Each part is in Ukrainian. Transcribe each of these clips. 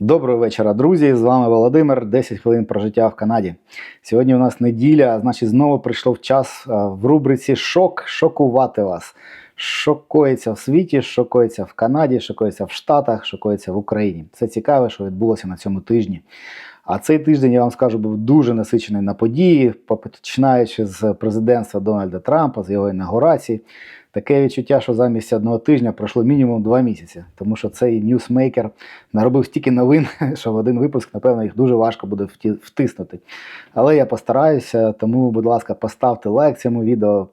Доброго вечора, друзі! З вами Володимир. 10 хвилин про життя в Канаді. Сьогодні у нас неділя, значить, знову прийшов час в рубриці Шок шокувати вас. Що коїться в світі, що коїться в Канаді, що коїться в Штатах, що коїться в Україні. Це цікаве, що відбулося на цьому тижні. А цей тиждень, я вам скажу, був дуже насичений на події, починаючи з президентства Дональда Трампа, з його інаугурації. Таке відчуття, що замість одного тижня пройшло мінімум два місяці, тому що цей ньюсмейкер наробив стільки новин, що в один випуск, напевно, їх дуже важко буде втиснути. Але я постараюся, тому, будь ласка, поставте лайк цьому відео,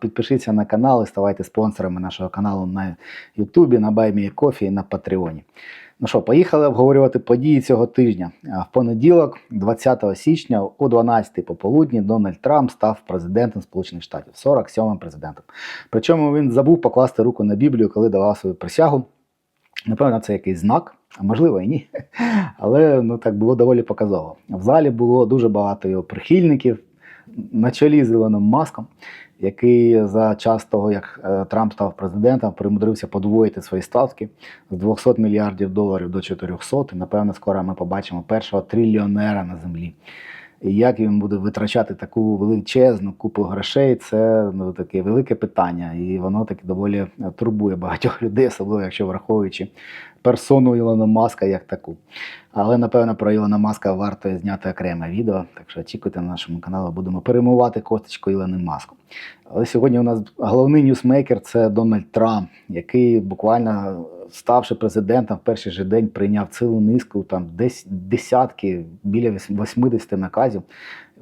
підпишіться на канал і ставайте спонсорами нашого каналу на Ютубі, на BuyMeACoffee і на Патреоні. Ну що, поїхали обговорювати події цього тижня. В понеділок, 20 січня, о 12 пополудні, Дональд Трамп став президентом Сполучених Штатів, 47-м президентом. Причому він забув покласти руку на Біблію, коли давав свою присягу. Напевно, це якийсь знак, а можливо і ні. Але ну так було доволі показово. В залі було дуже багато його прихильників на чолі з Ілоном Маском, який за час того, як е, Трамп став президентом, примудрився подвоїти свої ставки з 200 мільярдів доларів до 400. І напевно, скоро ми побачимо першого трильйонера на землі. І як він буде витрачати таку величезну купу грошей, це ну, таке велике питання, і воно таки доволі е, турбує багатьох людей, особливо якщо враховуючи персону Ілона Маска як таку. Але напевно про Ілона Маска варто зняти окреме відео. Так що очікуйте на нашому каналі, будемо перемивати косточку Ілони Маску. Але сьогодні у нас головний ньюсмейкер це Дональд Трамп, який буквально ставши президентом, в перший же день прийняв цілу низку, там десь десятки, біля 80 наказів,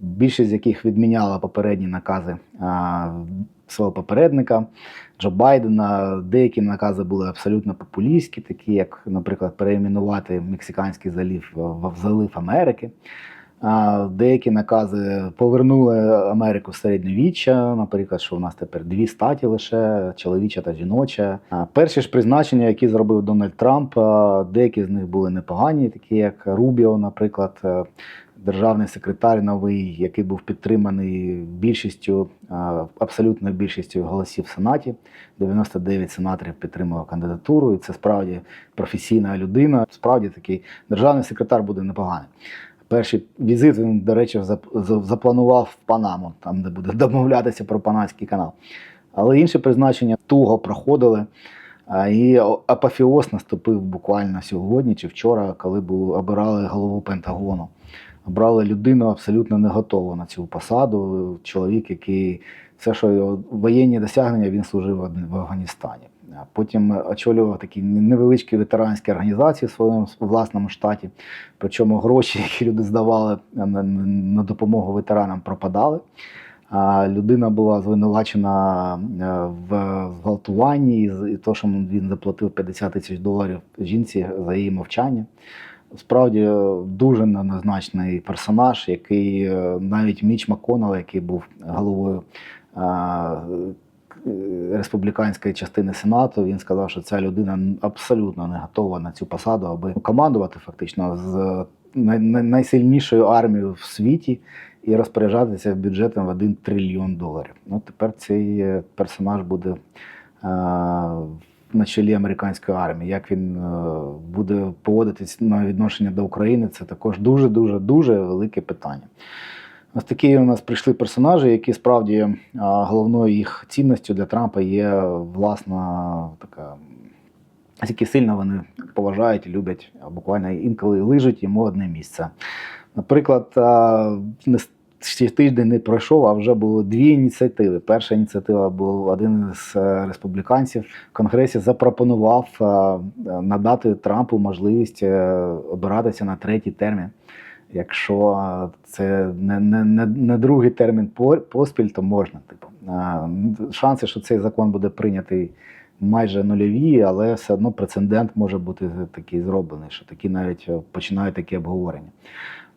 більшість з яких відміняла попередні накази свого попередника Джо Байдена. Деякі накази були абсолютно популістські, такі як, наприклад, переіменувати Мексиканський залів в залив Америки. Деякі накази повернули Америку в середньовіччя, наприклад, що у нас тепер дві статі лише чоловіча та жіноча. Перші ж призначення, які зробив Дональд Трамп, деякі з них були непогані, такі як Рубіо, наприклад, державний секретар новий, який був підтриманий більшістю, абсолютною більшістю голосів в Сенаті. 99 сенаторів підтримали кандидатуру, і це справді професійна людина. Справді такий державний секретар буде непоганий. Перший візит він, до речі, запланував в Панаму, там, де буде домовлятися про панамський канал. Але інші призначення туго проходили. І апофеоз наступив буквально сьогодні чи вчора, коли був, обирали голову Пентагону. Обрали людину абсолютно не готову на цю посаду. Чоловік, який все, що його воєнні досягнення, він служив в Афганістані. Потім очолював такі невеличкі ветеранські організації в своєму власному штаті. Причому гроші, які люди здавали на, допомогу ветеранам, пропадали. Людина була звинувачена е, в зґвалтуванні і то, що він заплатив 50 тисяч доларів жінці за її мовчання. Справді е, дуже неоднозначний персонаж, який е, навіть Міч Маконел, який був головою е, республіканської частини Сенату, він сказав, що ця людина абсолютно не готова на цю посаду, аби командувати фактично з най- най- найсильнішою армією в світі і розпоряджатися бюджетом в 1 трильйон доларів. Ну, тепер цей е, персонаж буде а, на чолі американської армії. Як він е, буде поводитись на відношення до України, це також дуже дуже дуже велике питання. Ось такі у нас прийшли персонажі, які справді головною їх цінністю для Трампа є власна така. Наскільки сильно вони поважають і люблять, буквально інколи лижуть йому одне місце. Наприклад, ще тиждень не пройшов, а вже було дві ініціативи. Перша ініціатива був один з е, республіканців в Конгресі запропонував надати Трампу можливість е, обиратися на третій термін. Якщо це не, не, не, не другий термін поспіль, то можна. Типу. Шанси, що цей закон буде прийнятий майже нульові, але все одно прецедент може бути такий зроблений, що такі навіть е, починають такі обговорення.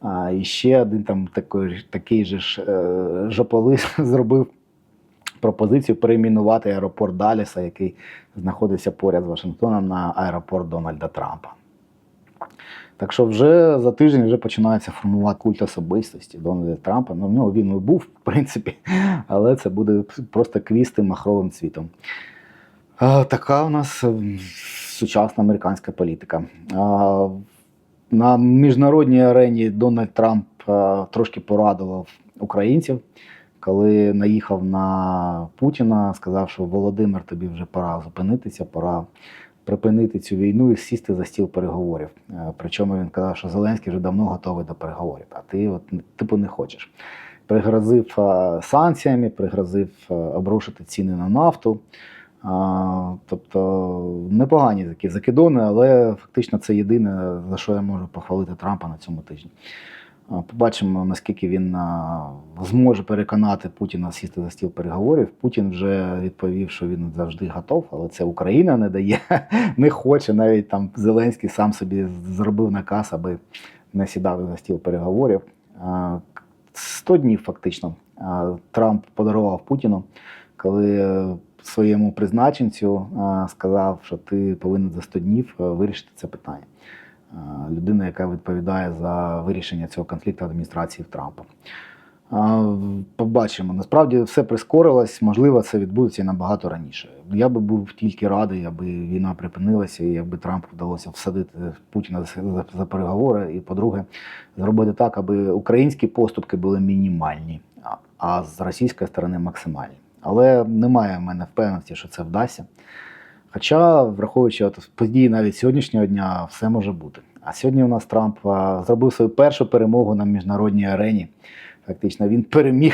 А, і ще один там такий, такий же ж е, жополис зробив пропозицію перейменувати аеропорт Даліса, який знаходиться поряд з Вашингтоном на аеропорт Дональда Трампа. Так що вже за тиждень вже починається формувати культ особистості Дональда Трампа. Ну, в нього він і був, в принципі, але це буде просто квісти махровим цвітом. Така у нас сучасна американська політика. На міжнародній арені Дональд Трамп е, трошки порадував українців, коли наїхав на Путіна, сказав, що Володимир, тобі вже пора зупинитися, пора припинити цю війну і сісти за стіл переговорів. Е, Причому він казав, що Зеленський вже давно готовий до переговорів, а ти от типу не хочеш. Пригрозив е, санкціями, пригрозив обрушити ціни на нафту. Тобто непогані такі закидони, але фактично це єдине, за що я можу похвалити Трампа на цьому тижні. Побачимо, наскільки він зможе переконати Путіна сісти за стіл переговорів. Путін вже відповів, що він завжди готов, але це Україна не дає, не хоче. Навіть там Зеленський сам собі зробив наказ, аби не сідав за стіл переговорів. 100 днів фактично Трамп подарував Путіну, коли своєму призначенцю сказав, що ти повинен за 100 днів е, вирішити це питання. Людина, яка відповідає за вирішення цього конфлікту адміністрації Трампа. Побачимо. Насправді все прискорилось, можливо, це відбудеться набагато раніше. Я би був тільки радий, аби війна припинилася, і якби Трампу вдалося всадити Путіна за, переговори. І, по-друге, зробити так, аби українські поступки були мінімальні, а з російської сторони максимальні. Але немає в мене впевненості, що це вдасться. Хоча, враховуючи от події навіть сьогоднішнього дня, все може бути. А сьогодні у нас Трамп зробив свою першу перемогу на міжнародній арені. Фактично, він переміг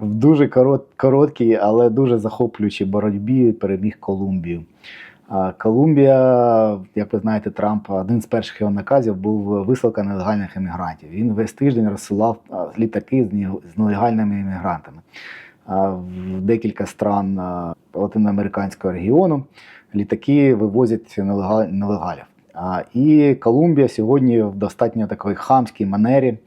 в дуже корот, короткій, але дуже захоплюючій боротьбі. Переміг Колумбію. Колумбія, як ви знаєте, Трамп один з перших його наказів був висилка нелегальних емігрантів. Він весь тиждень розсилав літаки з нелегальними емігрантами в декілька стран латиноамериканського регіону. Літаки вивозять нелегалів. І Колумбія сьогодні в достатньо такій хамській манері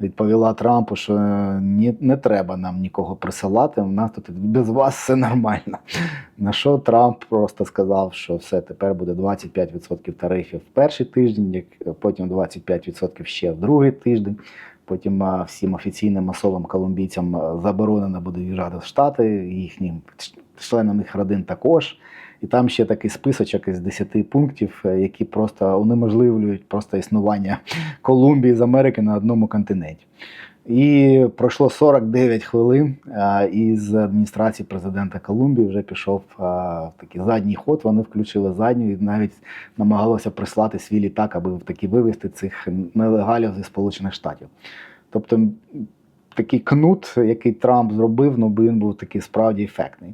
відповіла Трампу, що ні, не треба нам нікого присилати. У нас тут без вас все нормально. На що Трамп просто сказав, що все тепер буде 25% тарифів в перший тиждень, потім 25% ще в другий тиждень. Потім всім офіційним масовим колумбійцям заборонено буде в'їжджати в Штати, їхнім членам їх родин також. І там ще такий списочок із 10 пунктів, е, які просто унеможливлюють просто існування Колумбії з Америки на одному континенті. І пройшло 49 хвилин, і з адміністрації президента Колумбії вже пішов в такий задній ход. Вони включили задню і навіть намагалися прислати свій літак, аби таки вивезти цих нелегалів зі Сполучених Штатів. Тобто такий кнут, який Трамп зробив, ну він був такий справді ефектний.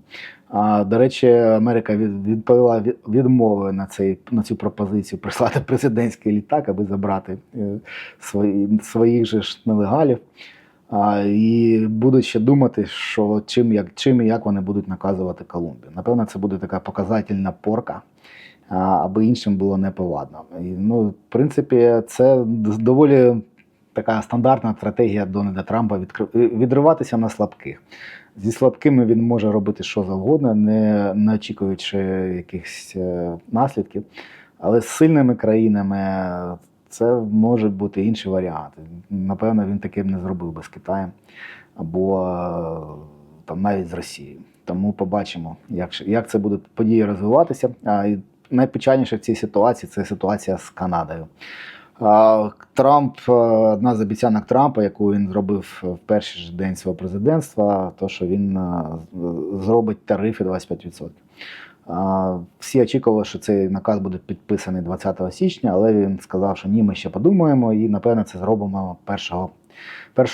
А, до речі, Америка відповіла відмовою на, цей, на цю пропозицію прислати президентський літак, аби забрати е, свої, своїх же ж нелегалів. А, і будуть ще думати, що чим, як, чим і як вони будуть наказувати Колумбію. Напевно, це буде така показательна порка, аби іншим було неповадно. І, ну, в принципі, це доволі така стандартна стратегія Дональда Трампа відкри- відриватися на слабких. Зі слабкими він може робити що завгодно, не, не очікуючи якихось е, наслідків. Але з сильними країнами це може бути інший варіант. Напевно, він таким не зробив би з Китаєм або е, там навіть з Росією. Тому побачимо, як, як це буде події розвиватися. А, найпечальніше в цій ситуації це ситуація з Канадою. Трамп, е, одна з обіцянок Трампа, яку він зробив в перший ж день свого президентства, то що він е, зробить тарифи 25%. Всі очікували, що цей наказ буде підписаний 20 січня, але він сказав, що ні, ми ще подумаємо, і напевно це зробимо 1,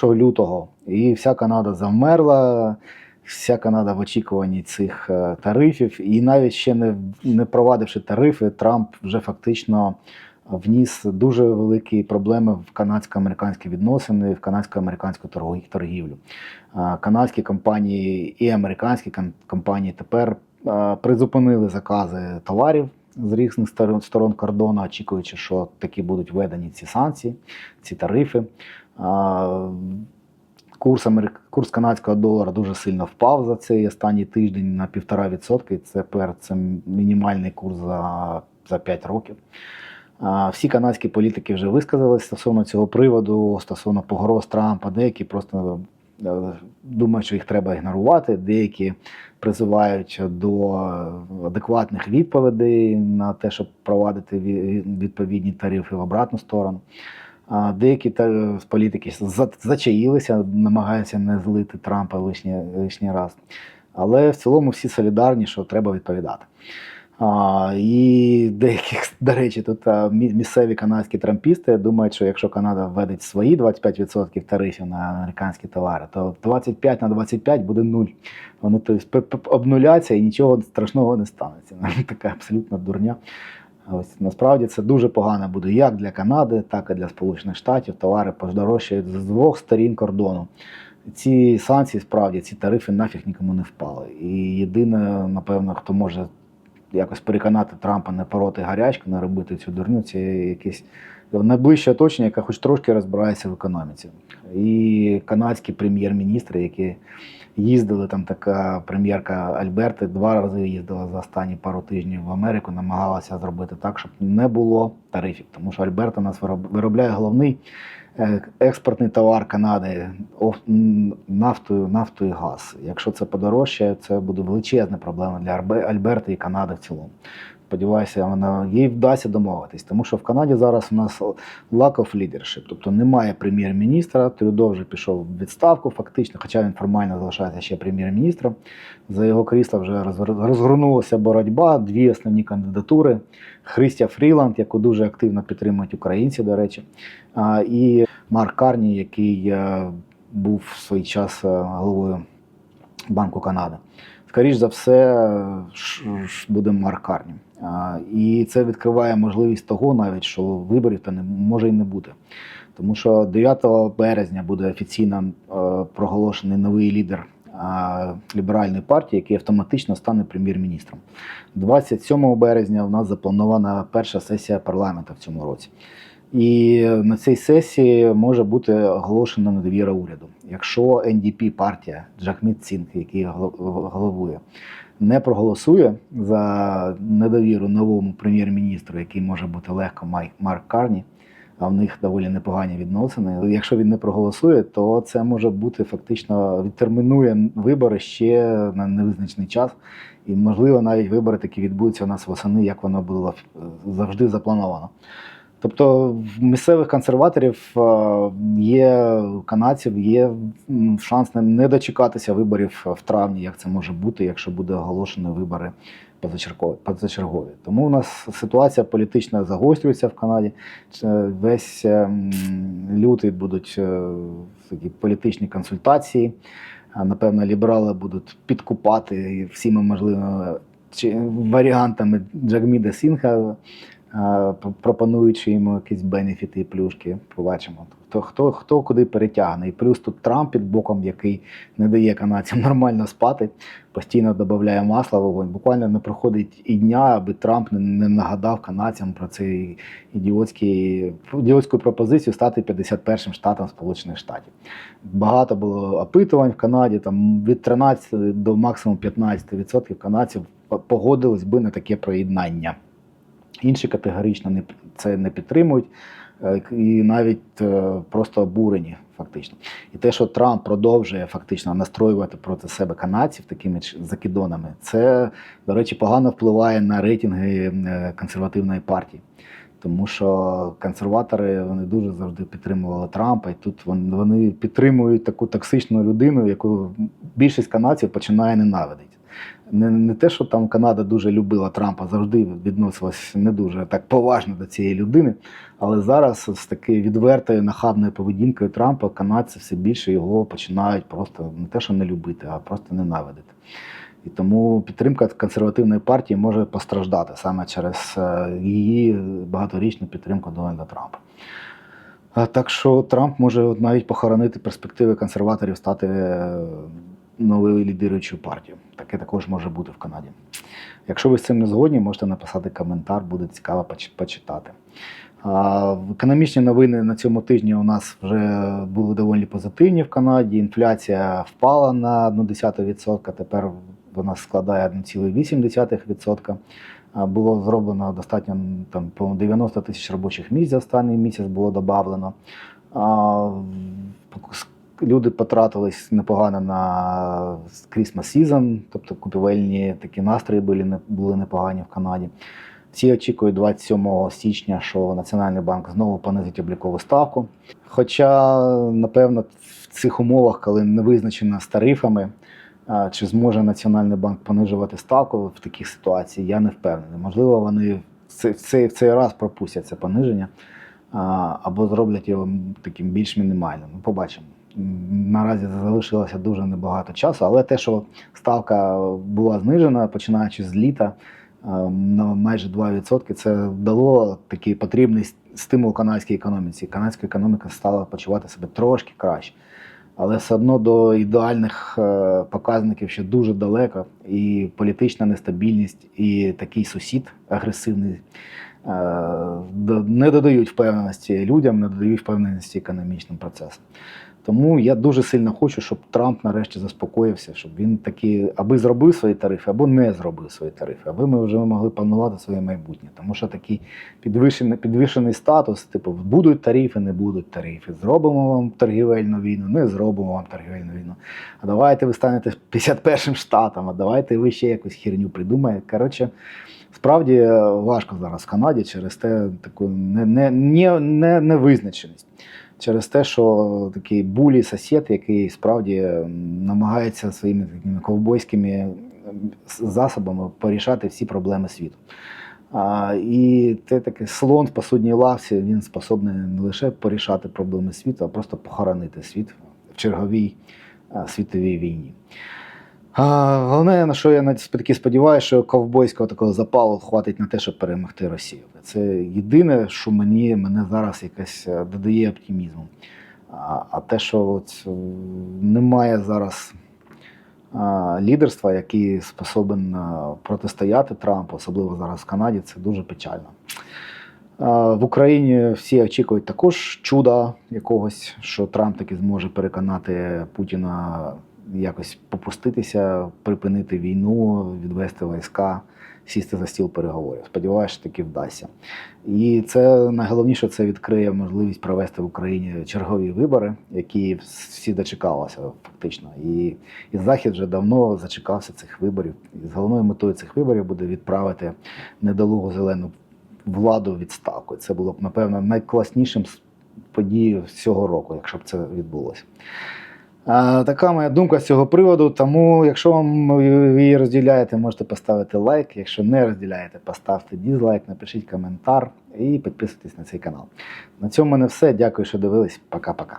1 лютого. І вся Канада завмерла. Вся Канада в очікуванні цих е, тарифів, і навіть ще не, не провадивши тарифи, Трамп вже фактично вніс дуже великі проблеми в канадсько-американські відносини, в канадсько-американську торгівлю. Канадські компанії і американські компанії тепер призупинили закази товарів з різних сторон, кордону, очікуючи, що такі будуть введені ці санкції, ці тарифи. Курс, курс канадського долара дуже сильно впав за цей останній тиждень на 1,5%. Це це мінімальний курс за, за 5 років. Всі канадські політики вже висказалися стосовно цього приводу, стосовно погроз Трампа. Деякі просто е, думають, що їх треба ігнорувати. Деякі призивають до адекватних відповідей на те, щоб провадити відповідні тарифи в обратну сторону. Деякі політики зачаїлися, намагаються не злити Трампа лишній, лишній раз. Але в цілому всі солідарні, що треба відповідати. А, і деякі, до речі, тут місцеві канадські трампісти думають, що якщо Канада введеть свої 25% тарифів на американські товари, то 25 на 25 буде нуль. Вони тобто, обнуляться і нічого страшного не станеться. Така абсолютна дурня. Ось насправді це дуже погано буде як для Канади, так і для Сполучених Штатів. Товари подорожчають з двох сторін кордону. Ці санкції, справді, ці тарифи нафіг нікому не впали. І єдине, напевно, хто може якось переконати Трампа не пороти гарячку, не робити цю дурню, це якесь найближче оточення, яке хоч трошки розбирається в економіці. І канадські прем'єр-міністри, які їздили, там така прем'єрка Альберти два рази їздила за останні пару тижнів в Америку, намагалася зробити так, щоб не було тарифів. Тому що Альберта нас вироб- виробляє головний експортний товар Канади нафтою, нафту і газ. Якщо це подорожчає, це буде величезна проблема для Альберти і Канади в цілому. Сподіваюся, вона їй вдасться домовитись, тому що в Канаді зараз у нас lack of leadership, тобто немає прем'єр-міністра. Трюдо вже пішов в відставку, фактично, хоча він формально залишається ще прем'єр-міністром. За його крісло вже розгорнулася боротьба, дві основні кандидатури. Христя Фріланд, яку дуже активно підтримують українці, до речі, і Марк Карні, який е, був в свій час е, головою Банку Канади. Скоріш за все, ш- буде Марк Карні. І це відкриває можливість того, навіть що виборів то не може і не бути. Тому що 9 березня буде офіційно е, проголошений новий лідер е, ліберальної партії, який автоматично стане прем'єр-міністром. 27 березня у нас запланована перша сесія парламенту в цьому році. І на цій сесії може бути оголошена недовіра уряду. Якщо NDP партія Джахміт Цінк, який гол- головує, не проголосує за недовіру новому прем'єр-міністру, який може бути легко Марк Карні, а в них доволі непогані відносини. Якщо він не проголосує, то це може бути фактично відтермінує вибори ще на невизначений час. І, можливо, навіть вибори такі відбудуться у нас восени, як воно було е, завжди заплановано. Тобто в місцевих консерваторів е, є канадців, є шанс не- дочекатися виборів в травні, як це може бути, якщо буде оголошені вибори позачергові. Тому у нас ситуація політична загострюється в Канаді. Весь е, лютий будуть е, такі політичні консультації. Напевно, ліберали будуть підкупати всіма можливими варіантами Джагміда Сінха, а, п- пропонуючи йому якісь бенефіти і плюшки. Побачимо. Хто, хто, хто куди перетягне. І плюс тут Трамп під боком, який не дає канадцям нормально спати, постійно додає масла в вогонь. Буквально не проходить і дня, аби Трамп не, нагадав канадцям про цей ідіотський, ідіотську пропозицію стати 51-м штатом Сполучених Штатів. Багато було опитувань в Канаді, там від 13 до максимум 15% канадців по- погодились би на таке проєднання. Інші категорично не, це не підтримують е, і навіть е, просто обурені фактично. І те, що Трамп продовжує фактично настроювати проти себе канадців такими закидонами, це, до речі, погано впливає на рейтинги е, консервативної партії. Тому що консерватори вони дуже завжди підтримували Трампа, і тут вони підтримують таку токсичну людину, яку більшість канадців починає ненавидіти. Не, не те, що там Канада дуже любила Трампа, завжди відносилась не дуже так поважно до цієї людини. Але зараз з такою відвертою нахабною поведінкою Трампа канадці все більше його починають просто не те, що не любити, а просто ненавидити. І тому підтримка консервативної партії може постраждати саме через е, її багаторічну підтримку Дональда Трампа. Так що Трамп може навіть похоронити перспективи консерваторів стати новою лідируючою партією. Таке також може бути в Канаді. Якщо ви з цим не згодні, можете написати коментар, буде цікаво почитати. Економічні новини на цьому тижні у нас вже були доволі позитивні в Канаді. Інфляція впала на 0,1%, тепер вона складає 1,8%. Було зроблено достатньо там, по 90 тисяч робочих місць за останній місяць було додано. Люди потратились непогано на Christmas season, тобто купівельні такі настрої були, були непогані в Канаді. Всі очікують 27 січня, що Національний банк знову понизить облікову ставку. Хоча, напевно, в цих умовах, коли не визначено з тарифами, чи зможе Національний банк понижувати ставку в таких ситуаціях, я не впевнений. Можливо, вони в цей, в цей, раз пропустять це пониження або зроблять його таким більш мінімальним. Ну, побачимо. Наразі залишилося дуже небагато часу, але те, що ставка була знижена, починаючи з літа на майже 2%, це дало такий потрібний стимул канадській економіці. Канадська економіка стала почувати себе трошки краще. Але все одно до ідеальних е, показників ще дуже далеко, і політична нестабільність, і такий сусід агресивний е, не додають впевненості людям, не додають впевненості економічним процесам. Тому я дуже сильно хочу, щоб Трамп нарешті заспокоївся, щоб він таки аби зробив свої тарифи, або не зробив свої тарифи, аби ми вже могли планувати своє майбутнє. Тому що такий підвищений, підвищений статус, типу, будуть тарифи, не будуть тарифи. Зробимо вам торгівельну війну, не зробимо вам торгівельну війну. А давайте ви станете 51-м штатом, а давайте ви ще якусь херню придумаєте. Коротше, справді е, важко зараз в Канаді через те таку не, не, не, не, невизначеність. Через те, що такий булі сосед, який справді намагається своїми такими ковбойськими засобами порішати всі проблеми світу. А, і це такий слон в посудній лавці, він способний не лише порішати проблеми світу, а просто похоронити світ в черговій світовій війні. А, головне, на що я таки сподіваюся, що ковбойського такого запалу хватить на те, щоб перемогти Росію. Це єдине, що мені мене зараз якось е, додає оптимізму. А, а те, що от, е, немає зараз а, лідерства, який способен протистояти Трампу, особливо зараз в Канаді, це дуже печально. А, В Україні всі очікують також чуда якогось, що Трамп таки зможе переконати Путіна якось попуститися, припинити війну, відвести війська, сісти за стіл переговорів. Сподіваюся, що таки вдасться. І це найголовніше це відкриє можливість провести в Україні чергові вибори, які всі дочекалися фактично. І, і Захід вже давно зачекався цих виборів. І з головною метою цих виборів буде відправити недолугу зелену владу відставку. Це було б, напевно, найкласнішим подією цього року, якщо б це відбулося. Така моя думка з цього приводу. Тому, якщо вам її розділяєте, можете поставити лайк. Якщо не розділяєте, поставте дізлайк, напишіть коментар і підписуйтесь на цей канал. На цьому в мене все. Дякую, що дивились. Пока-пока.